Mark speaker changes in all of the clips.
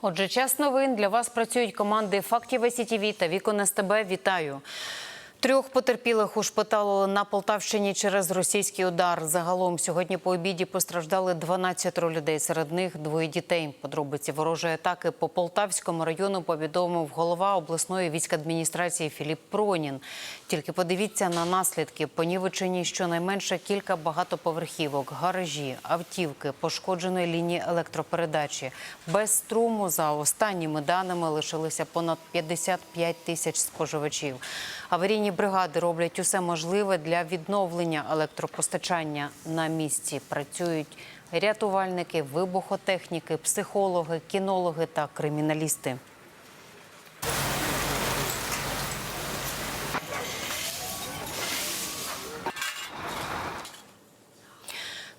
Speaker 1: Отже, час новин для вас працюють команди Фактів СІТІВІ та Вікон СТБ. Вітаю. Трьох потерпілих ушпиталили на Полтавщині через російський удар. Загалом сьогодні по обіді постраждали 12 людей. Серед них двоє дітей. Подробиці ворожої атаки по Полтавському району повідомив голова обласної військадміністрації Філіп Пронін. Тільки подивіться на наслідки. Понівечені щонайменше кілька багатоповерхівок, гаражі, автівки, пошкодженої лінії електропередачі. Без струму за останніми даними лишилися понад 55 тисяч споживачів. Аварійні бригади роблять усе можливе для відновлення електропостачання на місці. Працюють рятувальники, вибухотехніки, психологи, кінологи та криміналісти.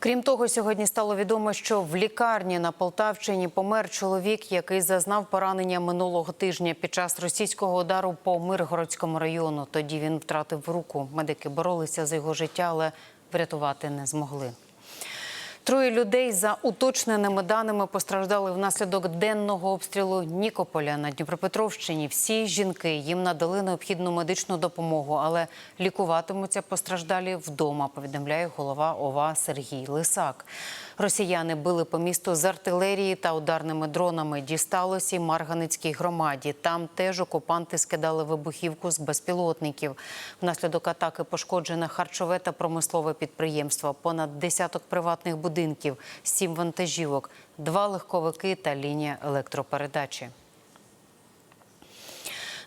Speaker 1: Крім того, сьогодні стало відомо, що в лікарні на Полтавщині помер чоловік, який зазнав поранення минулого тижня під час російського удару по Миргородському району. Тоді він втратив руку. Медики боролися за його життя, але врятувати не змогли. Троє людей за уточненими даними постраждали внаслідок денного обстрілу Нікополя на Дніпропетровщині. Всі жінки їм надали необхідну медичну допомогу, але лікуватимуться постраждалі вдома. Повідомляє голова ОВА Сергій Лисак. Росіяни били по місту з артилерії та ударними дронами. Дісталося й Марганицькій громаді. Там теж окупанти скидали вибухівку з безпілотників. Внаслідок атаки пошкоджене харчове та промислове підприємство. Понад десяток приватних будинків, сім вантажівок, два легковики та лінія електропередачі.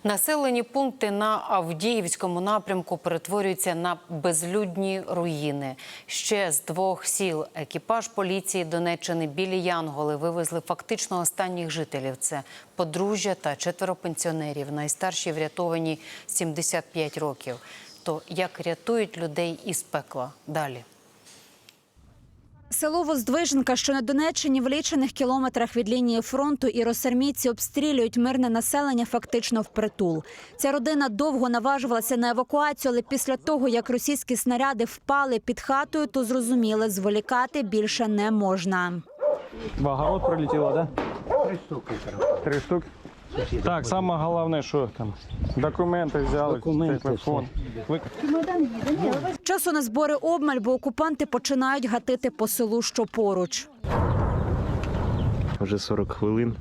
Speaker 1: Населені пункти на Авдіївському напрямку перетворюються на безлюдні руїни. Ще з двох сіл екіпаж поліції Донеччини білі Янголи вивезли фактично останніх жителів. Це подружжя та четверо пенсіонерів. Найстарші врятовані 75 років. То як рятують людей із пекла? Далі.
Speaker 2: Село Воздвиженка, що на Донеччині, в лічених кілометрах від лінії фронту, і росармійці обстрілюють мирне населення фактично впритул. Ця родина довго наважувалася на евакуацію, але після того, як російські снаряди впали під хатою, то зрозуміли, зволікати більше не можна.
Speaker 3: В огород прилетіло, да?
Speaker 4: Три штуки.
Speaker 3: Три штуки. Так, саме головне, що там документи взяли,
Speaker 4: Документи,
Speaker 3: телефон. Ви-
Speaker 2: Часу на збори обмаль, бо окупанти починають гатити по селу, що поруч.
Speaker 5: Вже 40 хвилин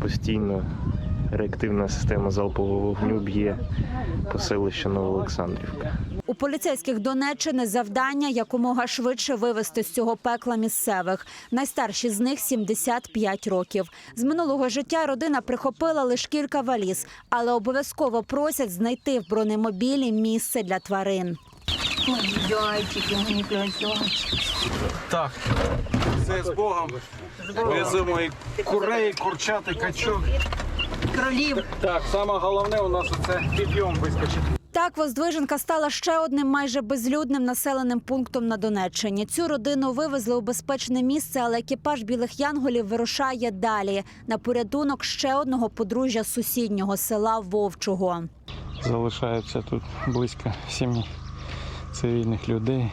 Speaker 5: постійно реактивна система залпового вогню б'є по селищу Новоолександрівка.
Speaker 2: У поліцейських Донеччини завдання якомога швидше вивести з цього пекла місцевих. Найстарші з них 75 років. З минулого життя родина прихопила лише кілька валіз, але обов'язково просять знайти в бронемобілі місце для тварин.
Speaker 3: Так, все з Богом. Веземо і курей, і курчат, і качок. Кролів. Так, саме головне у нас оце підйом вискочить.
Speaker 2: Так, Воздвиженка стала ще одним майже безлюдним населеним пунктом на Донеччині. Цю родину вивезли у безпечне місце, але екіпаж білих янголів вирушає далі на порятунок ще одного подружжя сусіднього села Вовчого.
Speaker 3: Залишається тут близько сім'ї цивільних людей.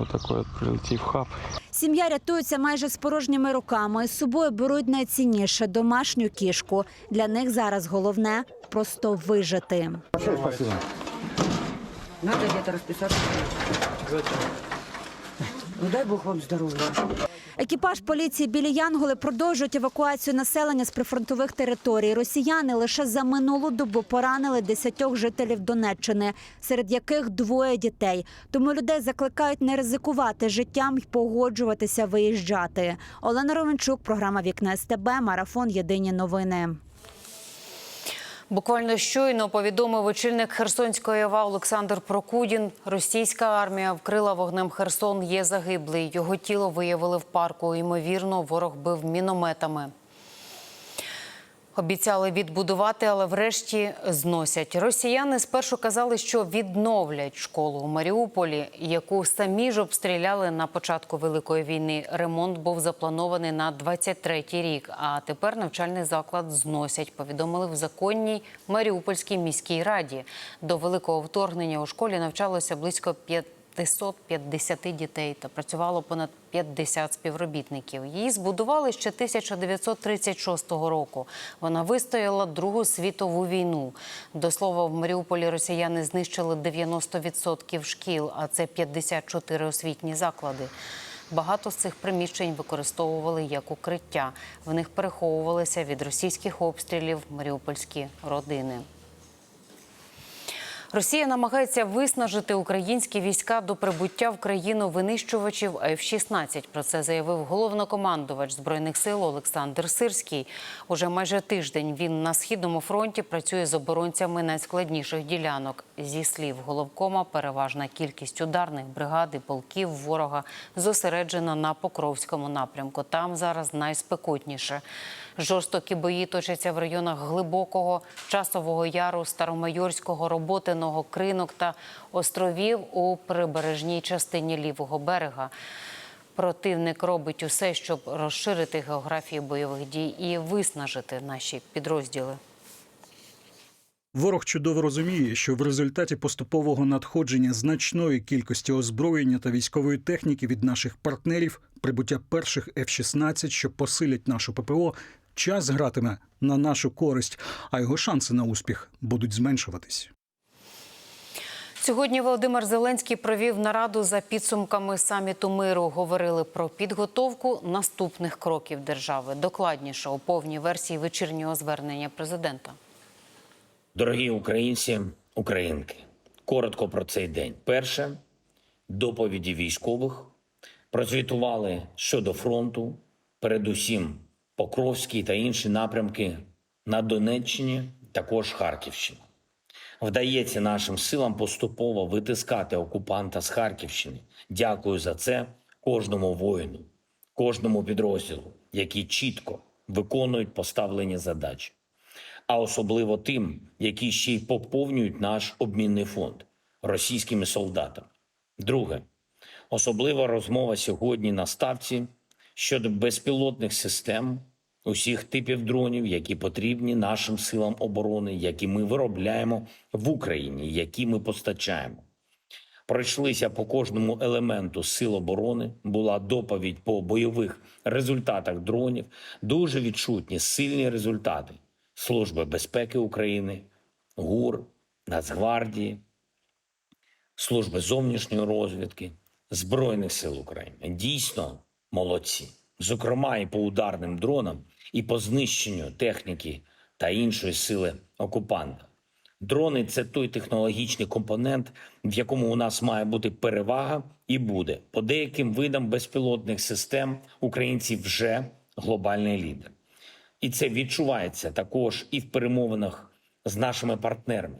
Speaker 3: Отакий от прилетів хаб.
Speaker 2: Сім'я рятується майже з порожніми руками. З собою беруть найцінніше домашню кішку. Для них зараз головне просто вижити.
Speaker 4: Надо где-то расписаться. Ну дай Бог вам здоровья.
Speaker 2: Екіпаж поліції білі Янголи продовжують евакуацію населення з прифронтових територій. Росіяни лише за минулу добу поранили десятьох жителів Донеччини, серед яких двоє дітей. Тому людей закликають не ризикувати життям і погоджуватися виїжджати. Олена Ровенчук, програма Вікна СТБ, марафон Єдині новини.
Speaker 1: Буквально щойно повідомив очільник Херсонської ОВА Олександр Прокудін. Російська армія вкрила вогнем Херсон. Є загиблий. Його тіло виявили в парку. Ймовірно, ворог бив мінометами. Обіцяли відбудувати, але врешті зносять. Росіяни спершу казали, що відновлять школу у Маріуполі, яку самі ж обстріляли на початку великої війни. Ремонт був запланований на 23-й рік. А тепер навчальний заклад зносять. Повідомили в законній Маріупольській міській раді. До великого вторгнення у школі навчалося близько 550 дітей та працювало понад 50 співробітників. Її збудували ще 1936 року. Вона вистояла Другу світову війну. До слова, в Маріуполі росіяни знищили 90% шкіл, а це 54 освітні заклади. Багато з цих приміщень використовували як укриття. В них переховувалися від російських обстрілів маріупольські родини. Росія намагається виснажити українські війська до прибуття в країну винищувачів F-16. Про це заявив головнокомандувач збройних сил Олександр Сирський. Уже майже тиждень він на східному фронті працює з оборонцями найскладніших ділянок. Зі слів головкома, переважна кількість ударних бригад і полків ворога зосереджена на Покровському напрямку. Там зараз найспекотніше. Жорстокі бої точаться в районах Глибокого, Часового Яру, Старомайорського, Роботиного, Кринок та островів у прибережній частині лівого берега. Противник робить усе, щоб розширити географію бойових дій і виснажити наші підрозділи.
Speaker 6: Ворог чудово розуміє, що в результаті поступового надходження значної кількості озброєння та військової техніки від наших партнерів, прибуття перших F-16, що посилять нашу ППО, час гратиме на нашу користь, а його шанси на успіх будуть зменшуватись.
Speaker 1: Сьогодні Володимир Зеленський провів нараду за підсумками саміту миру. Говорили про підготовку наступних кроків держави. Докладніше у повній версії вечірнього звернення президента.
Speaker 7: Дорогі українці, українки, коротко про цей день. Перше доповіді військових прозвітували щодо фронту, передусім Покровський та інші напрямки на Донеччині, також Харківщина. Вдається нашим силам поступово витискати окупанта з Харківщини. Дякую за це кожному воїну, кожному підрозділу, які чітко виконують поставлені задачі а особливо тим, які ще й поповнюють наш обмінний фонд російськими солдатами. Друге, особлива розмова сьогодні на ставці щодо безпілотних систем усіх типів дронів, які потрібні нашим силам оборони, які ми виробляємо в Україні, які ми постачаємо. Пройшлися по кожному елементу сил оборони. Була доповідь по бойових результатах дронів. Дуже відчутні, сильні результати Служби безпеки України, ГУР, Нацгвардії, Служби зовнішньої розвідки, Збройних сил України. Дійсно молодці. Зокрема, і по ударним дронам, і по знищенню техніки та іншої сили окупанта. Дрони це той технологічний компонент, в якому у нас має бути перевага і буде. По деяким видам безпілотних систем українці вже глобальний лідер. І це відчувається також і в перемовинах з нашими партнерами.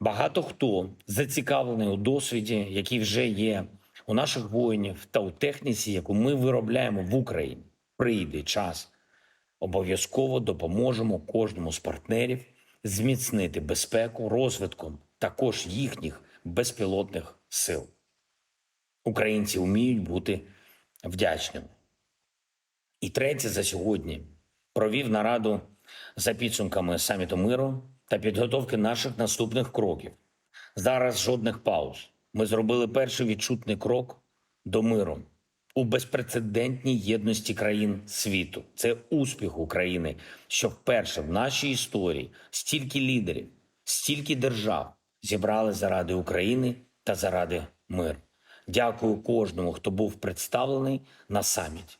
Speaker 7: Багато хто зацікавлений у досвіді, який вже є у наших воїнів та у техніці, яку ми виробляємо в Україні. Прийде час. Обов'язково допоможемо кожному з партнерів зміцнити безпеку розвитком також їхніх безпілотних сил. Українці вміють бути вдячними. І третє за сьогодні провів нараду за підсумками саміту миру та підготовки наших наступних кроків. Зараз жодних пауз. Ми зробили перший відчутний крок до миру у безпрецедентній єдності країн світу. Це успіх України, що вперше в нашій історії стільки лідерів, стільки держав зібрали заради України та заради миру. Дякую кожному, хто був представлений на саміті.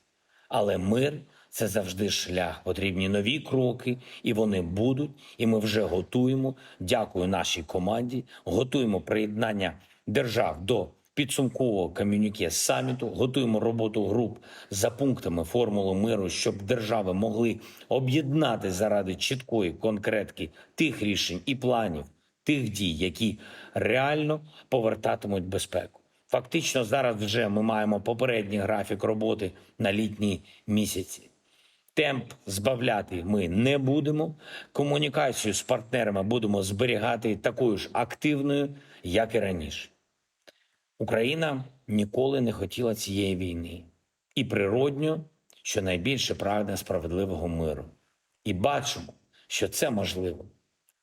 Speaker 7: Але мир це завжди шлях. Потрібні нові кроки, і вони будуть. І ми вже готуємо. Дякую нашій команді. Готуємо приєднання держав до підсумкового ком'юніке саміту. Готуємо роботу груп за пунктами формули миру, щоб держави могли об'єднати заради чіткої конкретки тих рішень і планів, тих дій, які реально повертатимуть безпеку. Фактично, зараз вже ми маємо попередній графік роботи на літні місяці. Темп збавляти ми не будемо. Комунікацію з партнерами будемо зберігати такою ж активною, як і раніше. Україна ніколи не хотіла цієї війни. І природньо, що найбільше прагне справедливого миру. І бачимо, що це можливо.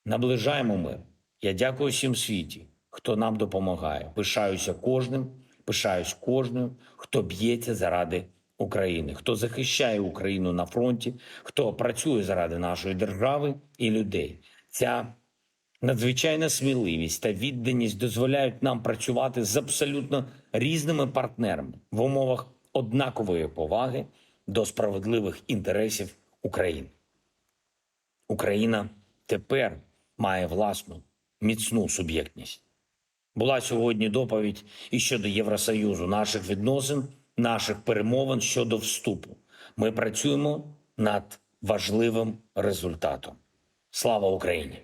Speaker 7: Наближаємо мир. Я дякую всім світі, хто нам допомагає. Пишаюся кожним, пишаюсь кожним, хто б'ється заради України, хто захищає Україну на фронті, хто працює заради нашої держави і людей. Ця надзвичайна сміливість та відданість дозволяють нам працювати з абсолютно різними партнерами в умовах однакової поваги до справедливих інтересів України. Україна тепер має власну міцну суб'єктність. Була сьогодні доповідь і щодо Євросоюзу, наших відносин, наших перемовин щодо вступу. Ми працюємо над важливим результатом. Слава Україні!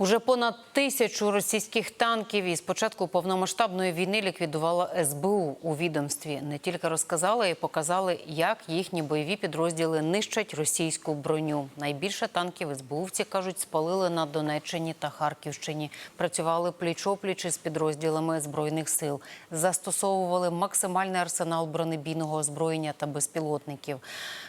Speaker 1: Уже понад тисячу російських танків із початку повномасштабної війни ліквідувала СБУ у відомстві. Не тільки розказали і показали, як їхні бойові підрозділи нищать російську броню. Найбільше танків СБУвці кажуть, спалили на Донеччині та Харківщині. Працювали пліч-опліч із підрозділами збройних сил, застосовували максимальний арсенал бронебійного озброєння та безпілотників.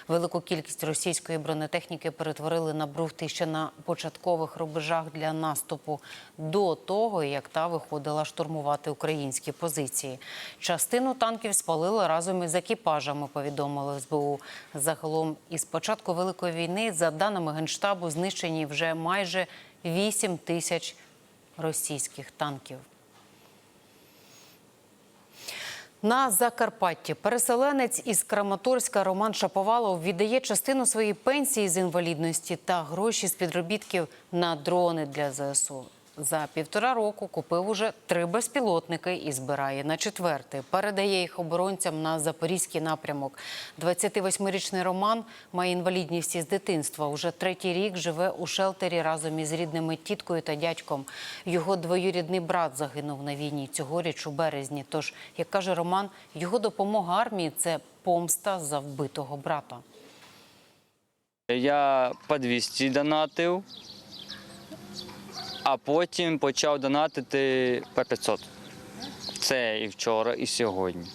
Speaker 1: Велику кількість російської бронетехніки перетворили на брухти ще на початкових рубежах для наступу до того, як та виходила штурмувати українські позиції. Частину танків спалили разом із екіпажами. Повідомили СБУ. Загалом із початку великої війни, за даними генштабу, знищені вже майже 8 тисяч російських танків. На Закарпатті переселенець із Краматорська Роман Шаповалов віддає частину своєї пенсії з інвалідності та гроші з підробітків на дрони для ЗСУ. За півтора року купив уже три безпілотники і збирає на четвертий. Передає їх оборонцям на запорізький напрямок. 28-річний Роман має інвалідність із дитинства. Уже третій рік живе у шелтері разом із рідними тіткою та дядьком. Його двоюрідний брат загинув на війні цьогоріч у березні. Тож, як каже Роман, його допомога армії це помста за вбитого брата.
Speaker 8: Я по 200 донатив, а потім почав донатити по 500. Це і вчора, і сьогодні.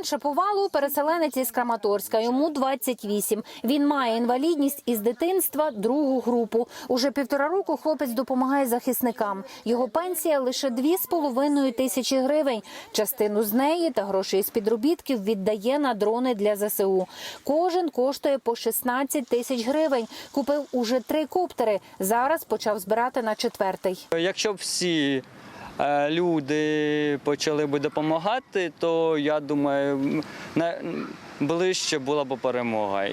Speaker 9: Роман Шаповалов – переселенець із Краматорська. Йому 28. Він має інвалідність із дитинства другу групу. Уже півтора року хлопець допомагає захисникам. Його пенсія лише 2,5 тисячі гривень. Частину з неї та грошей з підробітків віддає на дрони для ЗСУ. Кожен коштує по 16 тисяч гривень. Купив уже три коптери. Зараз почав збирати на четвертий.
Speaker 8: Якщо б всі люди почали би допомагати, то я думаю, ближче була б перемога.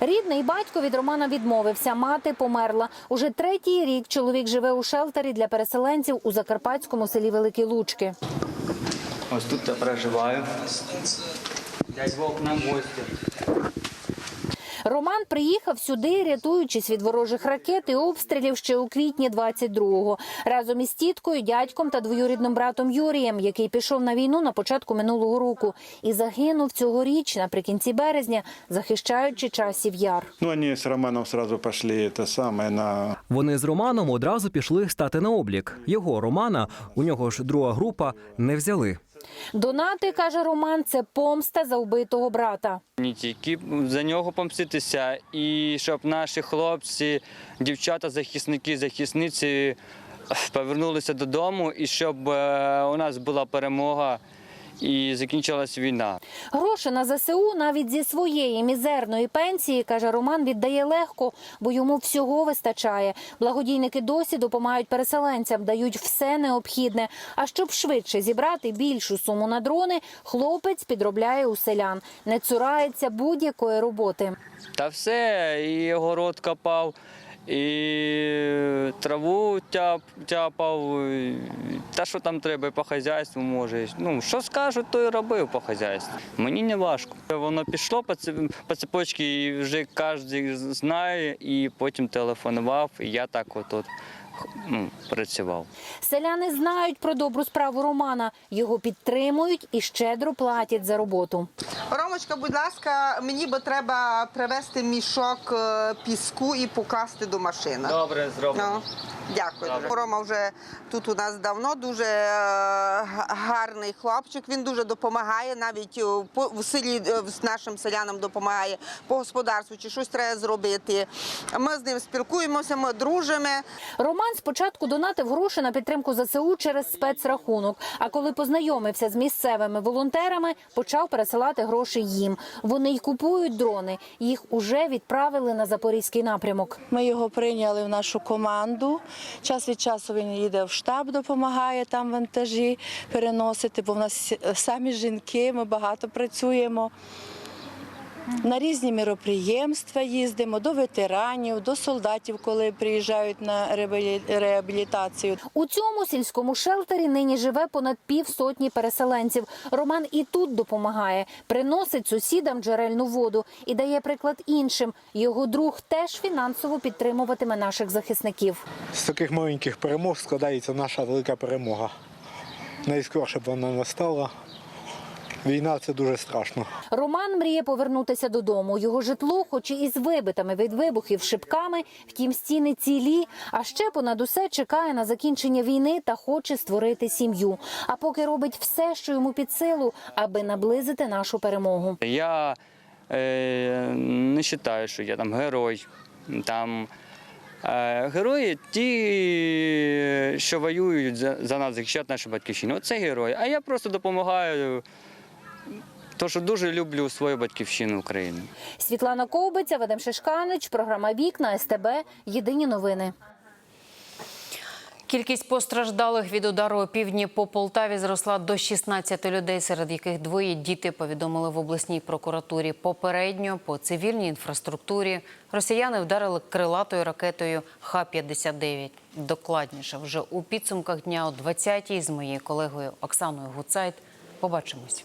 Speaker 9: Рідний батько від Романа відмовився. Мати померла. Уже третій рік чоловік живе у шелтері для переселенців у закарпатському селі Великі Лучки.
Speaker 8: Ось тут я проживаю. Дядь Вовк на гості.
Speaker 9: Роман приїхав сюди, рятуючись від ворожих ракет і обстрілів ще у квітні 22-го. Разом із тіткою, дядьком та двоюрідним братом Юрієм, який пішов на війну на початку минулого року і загинув цьогоріч наприкінці березня, захищаючи часів яр.
Speaker 10: Ну, они с Романом сразу пошли это самое на
Speaker 11: Вони з Романом одразу пішли стати на облік. Його Романа, у нього ж друга група, не взяли.
Speaker 9: Донати каже Роман, це помста за вбитого брата.
Speaker 8: Не тільки за нього помститися, і щоб наші хлопці, дівчата, захисники, захисниці повернулися додому, і щоб е, у нас була перемога і закінчилась війна.
Speaker 9: Гроші на ЗСУ навіть зі своєї мізерної пенсії, каже Роман, віддає легко, бо йому всього вистачає. Благодійники досі допомагають переселенцям, дають все необхідне. А щоб швидше зібрати більшу суму на дрони, хлопець підробляє у селян, не цурається будь-якої роботи.
Speaker 8: Та все, і город копав, і траву тяп, тяпав, та що там треба, і по хазяйству може. Ну, що скажуть, то і робив по хазяйству. Мені не важко. Воно пішло по цепочці, і вже кожен знає, і потім телефонував, і я так от, ну, працював.
Speaker 9: Селяни знають про добру справу Романа, його підтримують і щедро платять за роботу.
Speaker 12: Ромочка, будь ласка, мені би треба привезти мішок е, піску і покласти до машини.
Speaker 8: Добре, зроблено.
Speaker 12: Ну, дякую.
Speaker 8: Добре.
Speaker 12: Рома вже тут у нас давно дуже е, гарний хлопчик. Він дуже допомагає, навіть е, по в селі е, з нашим селянам допомагає по господарству чи щось треба зробити. Ми з ним спілкуємося, ми дружимо.
Speaker 9: Роман Роман спочатку донатив гроші на підтримку ЗСУ через спецрахунок. А коли познайомився з місцевими волонтерами, почав пересилати гроші їм. Вони й купують дрони. Їх уже відправили на запорізький напрямок.
Speaker 13: Ми його прийняли в нашу команду. Час від часу він їде в штаб, допомагає там вантажі переносити, бо в нас самі жінки, ми багато працюємо. На різні міроприємства їздимо до ветеранів, до солдатів, коли приїжджають на реабілі- реабілітацію.
Speaker 9: У цьому сільському шелтері нині живе понад півсотні переселенців. Роман і тут допомагає, приносить сусідам джерельну воду і дає приклад іншим. Його друг теж фінансово підтримуватиме наших захисників.
Speaker 14: З таких маленьких перемог складається наша велика перемога. Найскорше б вона настала. Війна це дуже страшно.
Speaker 9: Роман мріє повернутися додому. Його житло, хоч і із вибитими від вибухів шибками, втім стіни цілі. А ще понад усе чекає на закінчення війни та хоче створити сім'ю. А поки робить все, що йому під силу, аби наблизити нашу перемогу.
Speaker 8: Я е, не вважаю, що я там герой. Там е, герої ті, що воюють за, за нас, захищають нашу батьківщину. Оце герої. А я просто допомагаю. Тому що дуже люблю свою батьківщину Україну.
Speaker 9: Світлана Ковбиця, Вадим Шишканич, програма Вікна СТБ. Єдині новини.
Speaker 1: Кількість постраждалих від удару у півдні по Полтаві зросла до 16 людей, серед яких двоє діти повідомили в обласній прокуратурі. Попередньо по цивільній інфраструктурі росіяни вдарили крилатою ракетою Х-59. Докладніше вже у підсумках дня о 20-й з моєю колегою Оксаною Гуцайт. Побачимось.